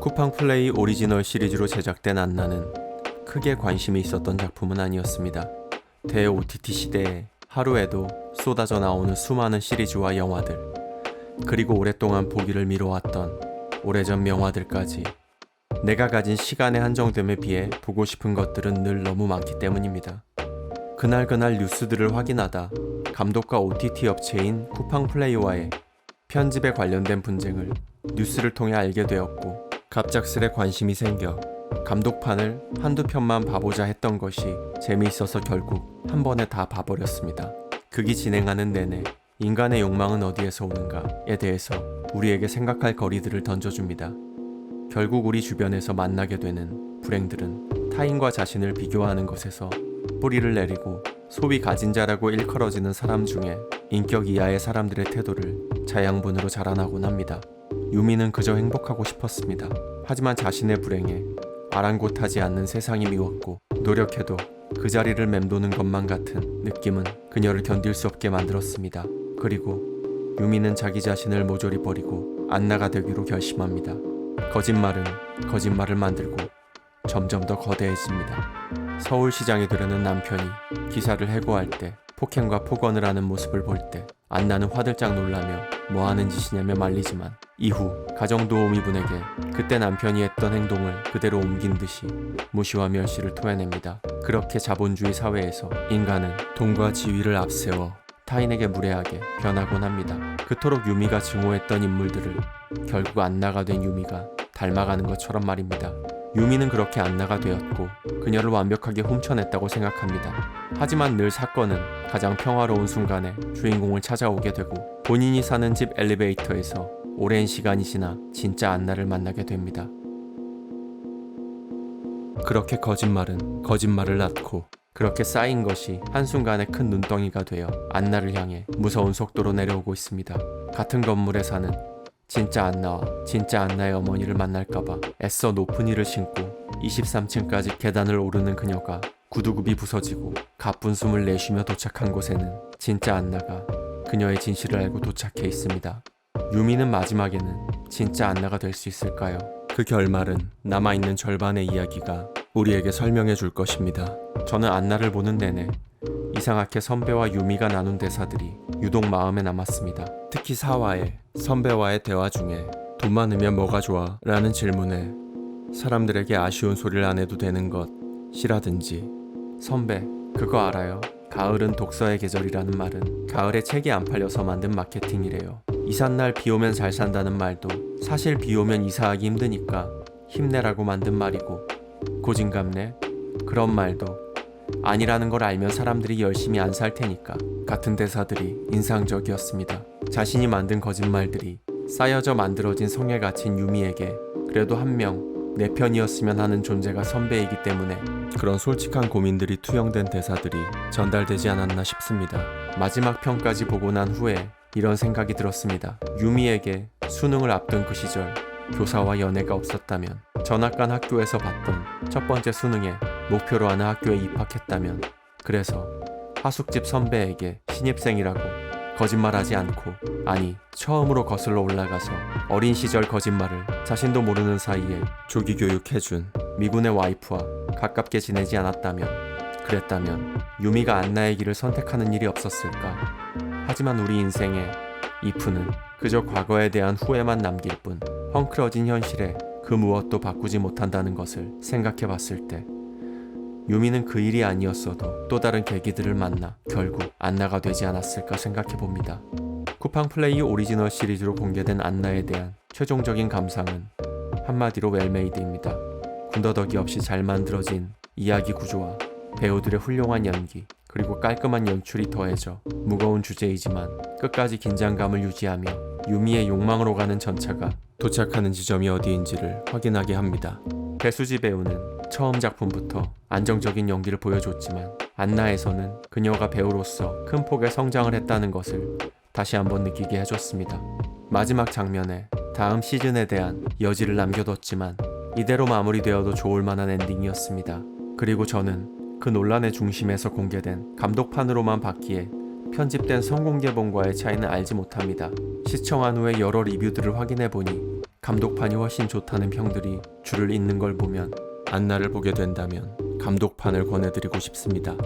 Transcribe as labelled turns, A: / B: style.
A: 쿠팡 플레이 오리지널 시리즈로 제작된 안나는 크게 관심이 있었던 작품은 아니었습니다. 대 OTT 시대에 하루에도 쏟아져 나오는 수많은 시리즈와 영화들, 그리고 오랫동안 보기를 미뤄왔던 오래전 명화들까지 내가 가진 시간의 한정됨에 비해 보고 싶은 것들은 늘 너무 많기 때문입니다. 그날그날 뉴스들을 확인하다 감독과 OTT 업체인 쿠팡 플레이와의 편집에 관련된 분쟁을 뉴스를 통해 알게 되었고 갑작스레 관심이 생겨 감독판을 한두 편만 봐보자 했던 것이 재미있어서 결국 한 번에 다 봐버렸습니다. 극이 진행하는 내내 인간의 욕망은 어디에서 오는가에 대해서 우리에게 생각할 거리들을 던져줍니다. 결국 우리 주변에서 만나게 되는 불행들은 타인과 자신을 비교하는 것에서 뿌리를 내리고 소비 가진 자라고 일컬어지는 사람 중에 인격 이하의 사람들의 태도를 자양분으로 자라나곤 합니다. 유미는 그저 행복하고 싶었습니다. 하지만 자신의 불행에 아랑곳하지 않는 세상이 미웠고 노력해도 그 자리를 맴도는 것만 같은 느낌은 그녀를 견딜 수 없게 만들었습니다. 그리고 유미는 자기 자신을 모조리 버리고 안나가 되기로 결심합니다. 거짓말은 거짓말을 만들고 점점 더 거대해집니다. 서울시장이 되려는 남편이 기사를 해고할 때 폭행과 폭언을 하는 모습을 볼 때 안나는 화들짝 놀라며 뭐 하는 짓이냐며 말리지만 이후 가정도우미분에게 그때 남편이 했던 행동을 그대로 옮긴 듯이 무시와 멸시를 토해냅니다. 그렇게 자본주의 사회에서 인간은 돈과 지위를 앞세워 타인에게 무례하게 변하곤 합니다. 그토록 유미가 증오했던 인물들을 결국 안나가 된 유미가 닮아가는 것처럼 말입니다. 유미는 그렇게 안나가 되었고 그녀를 완벽하게 훔쳐냈다고 생각합니다. 하지만 늘 사건은 가장 평화로운 순간에 주인공을 찾아오게 되고 본인이 사는 집 엘리베이터에서 오랜 시간이 지나 진짜 안나를 만나게 됩니다. 그렇게 거짓말은 거짓말을 낳고 그렇게 쌓인 것이 한순간에 큰 눈덩이가 되어 안나를 향해 무서운 속도로 내려오고 있습니다. 같은 건물에 사는 진짜 안나와 진짜 안나의 어머니를 만날까봐 애써 높은 이를 신고 23층까지 계단을 오르는 그녀가 구두굽이 부서지고 가쁜 숨을 내쉬며 도착한 곳에는 진짜 안나가 그녀의 진실을 알고 도착해 있습니다. 유미는 마지막에는 진짜 안나가 될 수 있을까요? 그 결말은 남아있는 절반의 이야기가 우리에게 설명해 줄 것입니다. 저는 안나를 보는 내내 이상하게 선배와 유미가 나눈 대사들이 유독 마음에 남았습니다. 특히 사화의 선배와의 대화 중에 돈 많으면 뭐가 좋아? 라는 질문에 사람들에게 아쉬운 소리를 안 해도 되는 것이라든지 선배 그거 알아요? 가을은 독서의 계절이라는 말은 가을에 책이 안 팔려서 만든 마케팅이래요. 이삿날 비 오면 잘 산다는 말도 사실 비 오면 이사하기 힘드니까 힘내라고 만든 말이고 고진감래 그런 말도 아니라는 걸 알면 사람들이 열심히 안 살 테니까 같은 대사들이 인상적이었습니다. 자신이 만든 거짓말들이 쌓여져 만들어진 성에 갇힌 유미에게 그래도 한 명 내 편이었으면 하는 존재가 선배이기 때문에 그런 솔직한 고민들이 투영된 대사들이 전달되지 않았나 싶습니다. 마지막 편까지 보고 난 후에 이런 생각이 들었습니다. 유미에게 수능을 앞둔 그 시절 교사와 연애가 없었다면 전학간 학교에서 봤던 첫 번째 수능에 목표로 하는 학교에 입학했다면 그래서 하숙집 선배에게 신입생이라고 거짓말하지 않고 아니 처음으로 거슬러 올라가서 어린 시절 거짓말을 자신도 모르는 사이에 조기 교육해준 미군의 와이프와 가깝게 지내지 않았다면 그랬다면 유미가 안나의 길을 선택하는 일이 없었을까 하지만 우리 인생의 이프는 그저 과거에 대한 후회만 남길 뿐 헝클어진 현실에 그 무엇도 바꾸지 못한다는 것을 생각해 봤을 때 유미는 그 일이 아니었어도 또 다른 계기들을 만나 결국 안나가 되지 않았을까 생각해 봅니다. 쿠팡 플레이 오리지널 시리즈로 공개된 안나에 대한 최종적인 감상은 한마디로 웰메이드입니다. 군더더기 없이 잘 만들어진 이야기 구조와 배우들의 훌륭한 연기 그리고 깔끔한 연출이 더해져 무거운 주제이지만 끝까지 긴장감을 유지하며 유미의 욕망으로 가는 전차가 도착하는 지점이 어디인지를 확인하게 합니다. 배수지 배우는 처음 작품부터 안정적인 연기를 보여줬지만 안나에서는 그녀가 배우로서 큰 폭의 성장을 했다는 것을 다시 한번 느끼게 해줬습니다. 마지막 장면에 다음 시즌에 대한 여지를 남겨뒀지만 이대로 마무리되어도 좋을 만한 엔딩이었습니다. 그리고 저는 그 논란의 중심에서 공개된 감독판으로만 봤기에 편집된 성공 개봉과의 차이는 알지 못합니다. 시청한 후에 여러 리뷰들을 확인해 보니 감독판이 훨씬 좋다는 평들이 줄을 잇는 걸 보면 안나를 보게 된다면 감독판을 권해드리고 싶습니다.